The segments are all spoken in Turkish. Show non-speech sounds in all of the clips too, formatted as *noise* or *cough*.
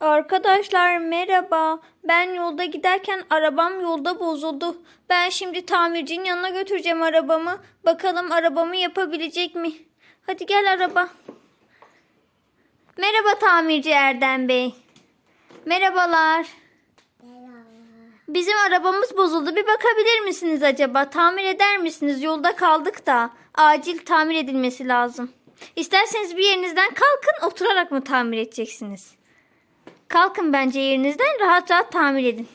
Arkadaşlar merhaba. Ben yolda giderken arabam yolda bozuldu. Ben şimdi tamircinin yanına götüreceğim arabamı. Bakalım arabamı yapabilecek mi? Hadi gel araba. Merhaba tamirci Erdem Bey. Merhabalar. Bizim arabamız bozuldu. Bir bakabilir misiniz acaba? Tamir eder misiniz? Yolda kaldık da. Acil tamir edilmesi lazım. İsterseniz bir yerinizden kalkın oturarak mı tamir edeceksiniz? Kalkın bence yerinizden rahat rahat tamir edin.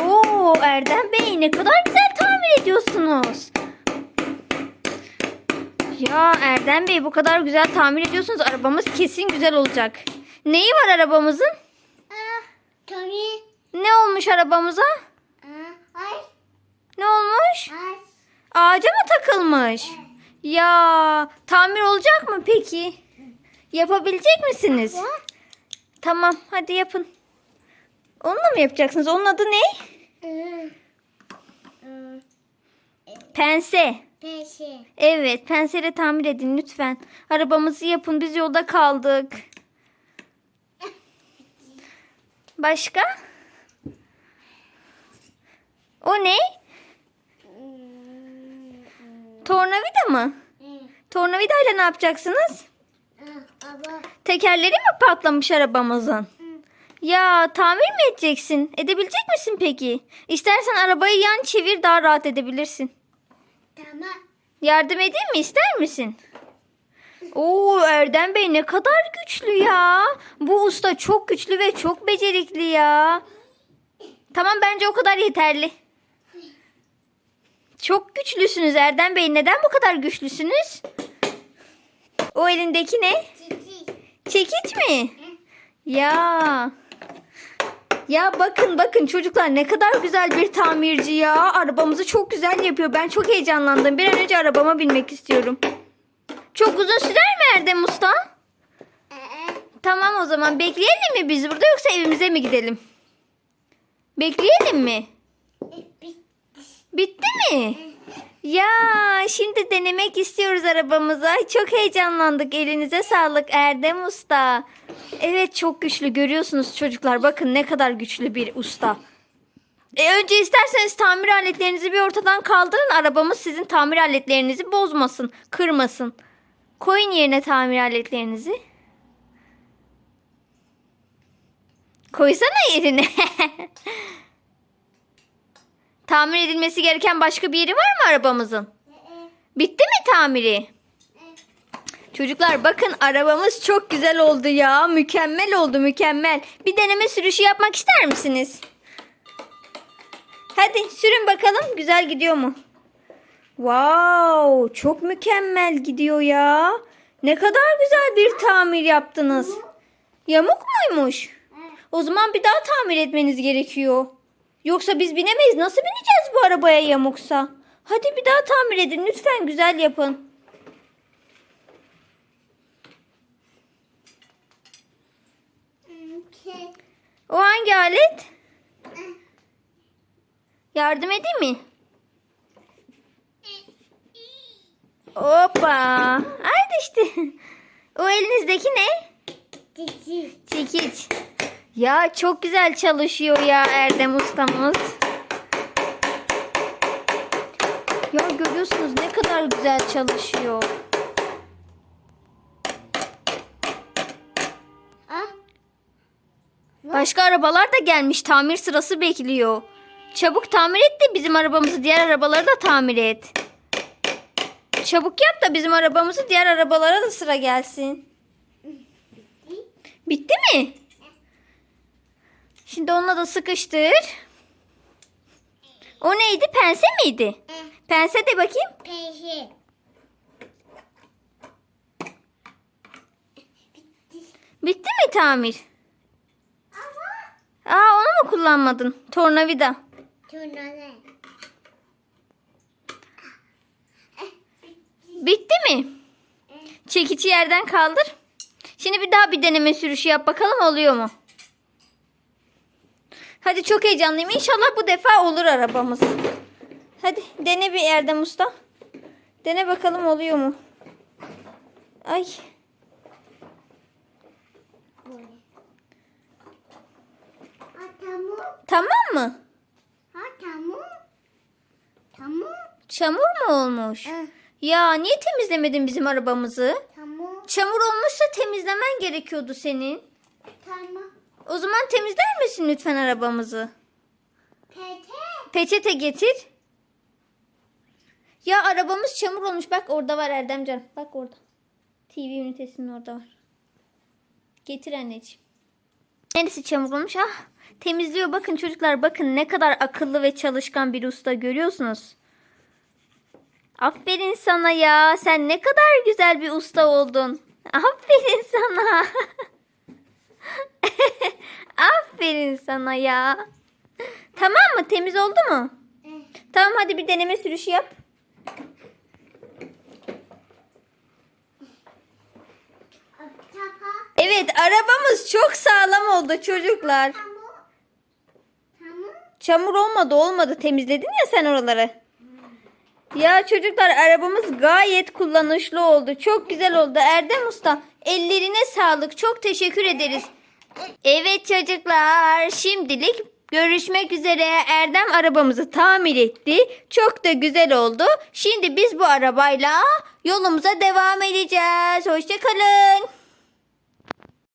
Oo Erdem Bey ne kadar güzel tamir ediyorsunuz. Ya Erdem Bey bu kadar güzel tamir ediyorsunuz. Arabamız kesin güzel olacak. Neyi var arabamızın? Aa, Tommy. Ne olmuş arabamıza? Aa, ay, Ne olmuş? ay. Ağaca mı takılmış? Ya tamir olacak mı peki? Yapabilecek misiniz? Ya. Tamam hadi yapın. Onunla mı yapacaksınız? Onun adı ne? Iı, ıı, Pense. Peşi. Evet penseyle tamir edin lütfen. Arabamızı yapın biz yolda kaldık. Başka? O ne? Tornavida mı? Tornavidayla ne yapacaksınız? Tekerleri mi patlamış arabamızın? Ya tamir mi edeceksin? Edebilecek misin peki? İstersen arabayı yan çevir daha rahat edebilirsin. Tamam. Yardım edeyim mi ister misin? Oo Erdem Bey ne kadar güçlü ya. Bu usta çok güçlü ve çok becerikli ya. Tamam bence o kadar yeterli. Çok güçlüsünüz Erdem Bey. Neden bu kadar güçlüsünüz? O elindeki ne? Cici. Çekiç mi? Ya. Ya bakın bakın çocuklar ne kadar güzel bir tamirci ya. Arabamızı çok güzel yapıyor. Ben çok heyecanlandım. Bir an önce arabama binmek istiyorum. Çok uzun sürer mi Erdem Usta? Tamam o zaman bekleyelim mi biz burada yoksa evimize mi gidelim? Bekleyelim mi? bitti. Bitti mi? Ya şimdi denemek istiyoruz arabamıza. Çok heyecanlandık. Elinize sağlık Erdem Usta. Evet çok güçlü görüyorsunuz çocuklar. Bakın ne kadar güçlü bir usta. E, önce isterseniz tamir aletlerinizi bir ortadan kaldırın. Arabamız sizin tamir aletlerinizi bozmasın, kırmasın. Koyun yerine tamir aletlerinizi. Koysana yerine. *laughs* Tamir edilmesi gereken başka bir yeri var mı arabamızın? Bitti mi tamiri? Çocuklar bakın arabamız çok güzel oldu ya. Mükemmel oldu mükemmel. Bir deneme sürüşü yapmak ister misiniz? Hadi sürün bakalım güzel gidiyor mu? Wow çok mükemmel gidiyor ya. Ne kadar güzel bir tamir yaptınız. Yamuk muymuş? O zaman bir daha tamir etmeniz gerekiyor. Yoksa biz binemeyiz. Nasıl bineceğiz bu arabaya yamuksa? Hadi bir daha tamir edin. Lütfen güzel yapın. O hangi alet? Yardım edeyim mi? Hoppa. Haydi işte. O elinizdeki ne? Cici. Çekiç. Ya çok güzel çalışıyor ya Erdem ustamız. Ya görüyorsunuz ne kadar güzel çalışıyor. Ah, Başka arabalar da gelmiş. Tamir sırası bekliyor. Çabuk tamir et de bizim arabamızı diğer arabaları da tamir et. Çabuk yap da bizim arabamızı diğer arabalara da sıra gelsin. Bitti mi? Şimdi onunla da sıkıştır. O neydi? Pense miydi? Pense de bakayım. peşi. Bitti mi tamir? Ama. Aa onu mu kullanmadın? Tornavida. Turnane. Bitti mi? Çekici yerden kaldır. Şimdi bir daha bir deneme sürüşü yap bakalım oluyor mu? Hadi çok heyecanlıyım. İnşallah bu defa olur arabamız. Hadi dene bir Erdem Usta. Dene bakalım oluyor mu? Ay. Ha tamam. Tamam mı? Ha tamam. Tamam. Çamur mu olmuş? Hı. Ya niye temizlemedin bizim arabamızı? Tamam. Çamur olmuşsa temizlemen gerekiyordu senin. Tamam. O zaman temizler misin lütfen arabamızı? Pete. Peçete getir. Ya arabamız çamur olmuş. Bak orada var Erdemcan. Bak orada. TV ünitesinin orada var. Getir anneciğim. Neresi çamur olmuş? Ah temizliyor. Bakın çocuklar bakın ne kadar akıllı ve çalışkan bir usta görüyorsunuz. Aferin sana ya. Sen ne kadar güzel bir usta oldun. Aferin sana. *laughs* *laughs* Aferin sana ya. Tamam mı? Temiz oldu mu? Eh, Tamam hadi bir deneme sürüşü yap. Evet arabamız çok sağlam oldu çocuklar. Çamur olmadı olmadı temizledin ya sen oraları. Ya çocuklar arabamız gayet kullanışlı oldu. Çok güzel oldu. Erdem Usta ellerine sağlık. Çok teşekkür ederiz. Evet çocuklar şimdilik görüşmek üzere. Erdem arabamızı tamir etti. Çok da güzel oldu. Şimdi biz bu arabayla yolumuza devam edeceğiz. Hoşçakalın.